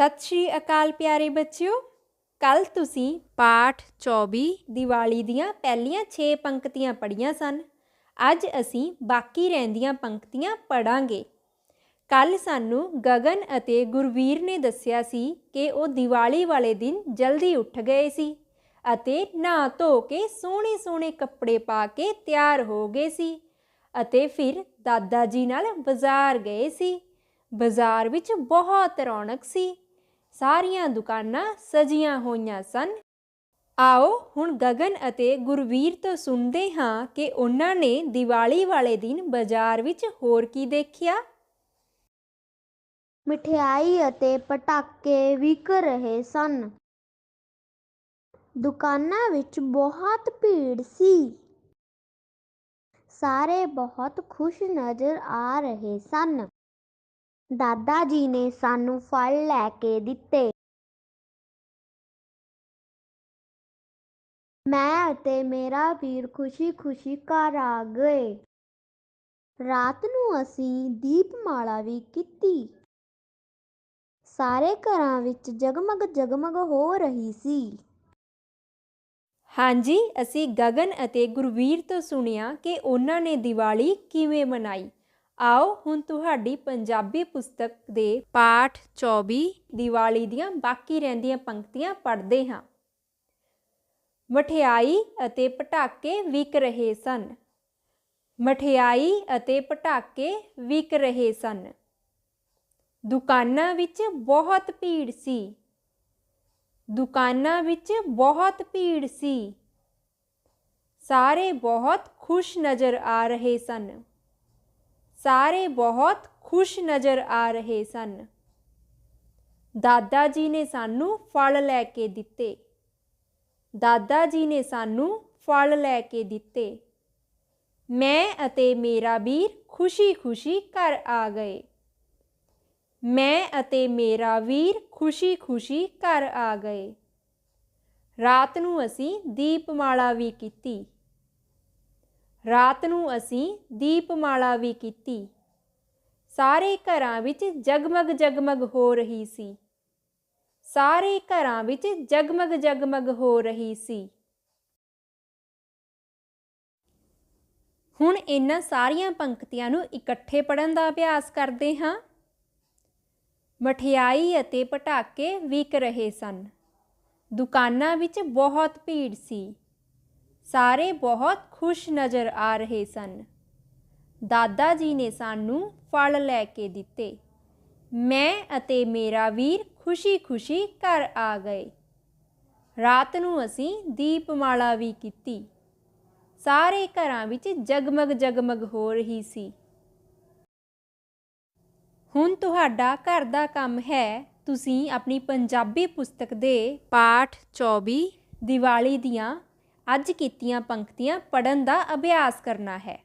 ਸਤਿ ਸ਼੍ਰੀ ਅਕਾਲ ਪਿਆਰੇ ਬੱਚਿਓ। ਕੱਲ ਤੁਸੀਂ ਪਾਠ 24 ਦੀਵਾਲੀ ਦੀਆਂ ਪਹਿਲੀਆਂ 6 ਪੰਕਤੀਆਂ ਪੜ੍ਹੀਆਂ ਸਨ। ਅੱਜ ਅਸੀਂ ਬਾਕੀ ਰਹਿੰਦੀਆਂ ਪੰਕਤੀਆਂ ਪੜਾਂਗੇ ਕੱਲ ਸਾਨੂੰ ਗਗਨ ਅਤੇ ਗੁਰਵੀਰ ਨੇ ਦੱਸਿਆ ਸੀ ਕਿ ਉਹ ਦੀਵਾਲੀ ਵਾਲੇ ਦਿਨ ਜਲਦੀ ਉੱਠ ਗਏ ਸੀ ਅਤੇ ਨਹਾ ਧੋ ਕੇ ਸੋਹਣੇ ਸੋਹਣੇ ਕੱਪੜੇ ਪਾ ਕੇ ਤਿਆਰ ਹੋ ਗਏ ਸੀ ਅਤੇ ਫਿਰ ਦਾਦਾ ਜੀ ਨਾਲ ਬਾਜ਼ਾਰ ਗਏ ਸੀ। ਬਾਜ਼ਾਰ ਵਿੱਚ ਬਹੁਤ ਰੌਣਕ ਸੀ ਸਾਰੀਆਂ ਦੁਕਾਨਾਂ ਸਜੀਆਂ ਹੋਈਆਂ ਸਨ। ਆਓ ਹੁਣ ਗਗਨ ਅਤੇ ਗੁਰਵੀਰ ਤੋਂ ਸੁਣਦੇ ਹਾਂ ਕਿ ਉਹਨਾਂ ਨੇ ਦੀਵਾਲੀ ਵਾਲੇ ਦਿਨ ਬਾਜ਼ਾਰ ਵਿੱਚ ਹੋਰ ਕੀ ਦੇਖਿਆ। ਮਠਿਆਈ ਅਤੇ ਪਟਾਕੇ ਵਿਕ ਰਹੇ ਸਨ। ਦੁਕਾਨਾਂ ਵਿੱਚ ਬਹੁਤ ਭੀੜ ਸੀ। ਸਾਰੇ ਬਹੁਤ ਖੁਸ਼ ਨਜ਼ਰ ਆ ਰਹੇ ਸਨ। ਦਾਦਾ ਜੀ ਨੇ ਸਾਨੂੰ ਫਲ ਲੈ ਕੇ ਦਿੱਤੇ। ਮੈਂ ਅਤੇ ਮੇਰਾ ਵੀਰ ਖੁਸ਼ੀ-ਖੁਸ਼ੀ ਘਰ ਆ ਗਏ। ਰਾਤ ਨੂੰ ਅਸੀਂ ਦੀਪਮਾਲਾ ਵੀ ਕੀਤੀ। ਸਾਰੇ ਘਰਾਂ ਵਿੱਚ ਜਗਮਗ ਜਗਮਗ ਹੋ ਰਹੀ ਸੀ। ਹਾਂਜੀ, ਅਸੀਂ ਗਗਨ ਅਤੇ ਗੁਰਵੀਰ ਤੋਂ ਸੁਣਿਆ ਕਿ ਉਹਨਾਂ ਨੇ ਦੀਵਾਲੀ ਕਿਵੇਂ ਮਨਾਈ। ਆਓ ਹੁਣ ਤੁਹਾਡੀ ਪੰਜਾਬੀ ਪੁਸਤਕ ਦੇ ਪਾਠ 24 ਦੀਵਾਲੀ ਦੀਆਂ ਬਾਕੀ ਰਹਿੰਦੀਆਂ ਪੰਕਤੀਆਂ ਪੜ੍ਹਦੇ ਹਾਂ। ਮਠਿਆਈ ਅਤੇ ਪਟਾਕੇ ਵਿਕ ਰਹੇ ਸਨ। ਮਠਿਆਈ ਅਤੇ ਪਟਾਕੇ ਵਿਕ ਰਹੇ ਸਨ। ਦੁਕਾਨਾਂ ਵਿੱਚ ਬਹੁਤ ਭੀੜ ਸੀ। ਦੁਕਾਨਾਂ ਵਿੱਚ ਬਹੁਤ ਭੀੜ ਸੀ। ਸਾਰੇ ਬਹੁਤ ਖੁਸ਼ ਨਜ਼ਰ ਆ ਰਹੇ ਸਨ। ਸਾਰੇ ਬਹੁਤ ਖੁਸ਼ ਨਜ਼ਰ ਆ ਰਹੇ ਸਨ। ਦਾਦਾ ਜੀ ਨੇ ਸਾਨੂੰ ਫਲ ਲੈ ਕੇ ਦਿੱਤੇ। ਦਾਦਾ ਜੀ ਨੇ ਸਾਨੂੰ ਫਲ ਲੈ ਕੇ ਦਿੱਤੇ। ਮੈਂ ਅਤੇ ਮੇਰਾ ਵੀਰ ਖੁਸ਼ੀ-ਖੁਸ਼ੀ ਘਰ ਆ ਗਏ। ਮੈਂ ਅਤੇ ਮੇਰਾ ਵੀਰ ਖੁਸ਼ੀ-ਖੁਸ਼ੀ ਘਰ ਆ ਗਏ। ਰਾਤ ਨੂੰ ਅਸੀਂ ਦੀਪਮਾਲਾ ਵੀ ਕੀਤੀ। ਰਾਤ ਨੂੰ ਅਸੀਂ ਦੀਪਮਾਲਾ ਵੀ ਕੀਤੀ। ਸਾਰੇ ਘਰਾਂ ਵਿੱਚ ਜਗਮਗ ਜਗਮਗ ਹੋ ਰਹੀ ਸੀ। ਸਾਰੇ ਘਰਾਂ ਵਿੱਚ ਜਗਮਗ ਜਗਮਗ ਹੋ ਰਹੀ ਸੀ। ਹੁਣ ਇਹਨਾਂ ਸਾਰੀਆਂ ਪੰਕਤੀਆਂ ਨੂੰ ਇਕੱਠੇ ਪੜਨ ਦਾ ਅਭਿਆਸ ਕਰਦੇ ਹਾਂ। ਮਠਿਆਈ ਅਤੇ ਪਟਾਕੇ ਵਿਕ ਰਹੇ ਸਨ। ਦੁਕਾਨਾਂ ਵਿੱਚ ਬਹੁਤ ਭੀੜ ਸੀ। ਸਾਰੇ ਬਹੁਤ ਖੁਸ਼ ਨਜ਼ਰ ਆ ਰਹੇ ਸਨ। ਦਾਦਾ ਜੀ ਨੇ ਸਾਨੂੰ ਫਲ ਲੈ ਕੇ ਦਿੱਤੇ। ਮੈਂ ਅਤੇ ਮੇਰਾ ਵੀਰ ਖੁਸ਼ੀ-ਖੁਸ਼ੀ ਘਰ ਆ ਗਏ। ਰਾਤ ਨੂੰ ਅਸੀਂ ਦੀਪਮਾਲਾ ਵੀ ਕੀਤੀ। ਸਾਰੇ ਘਰਾਂ ਵਿੱਚ ਜਗਮਗ ਜਗਮਗ ਹੋ ਰਹੀ ਸੀ। ਹੁਣ ਤੁਹਾਡਾ ਘਰ ਦਾ ਕੰਮ ਹੈ, ਤੁਸੀਂ ਆਪਣੀ ਪੰਜਾਬੀ ਪੁਸਤਕ ਦੇ ਪਾਠ 24 ਦੀਵਾਲੀ ਦੀਆਂ ਅੱਜ ਕੀਤੀਆਂ ਪੰਕਤੀਆਂ ਪੜਨ ਦਾ ਅਭਿਆਸ ਕਰਨਾ ਹੈ।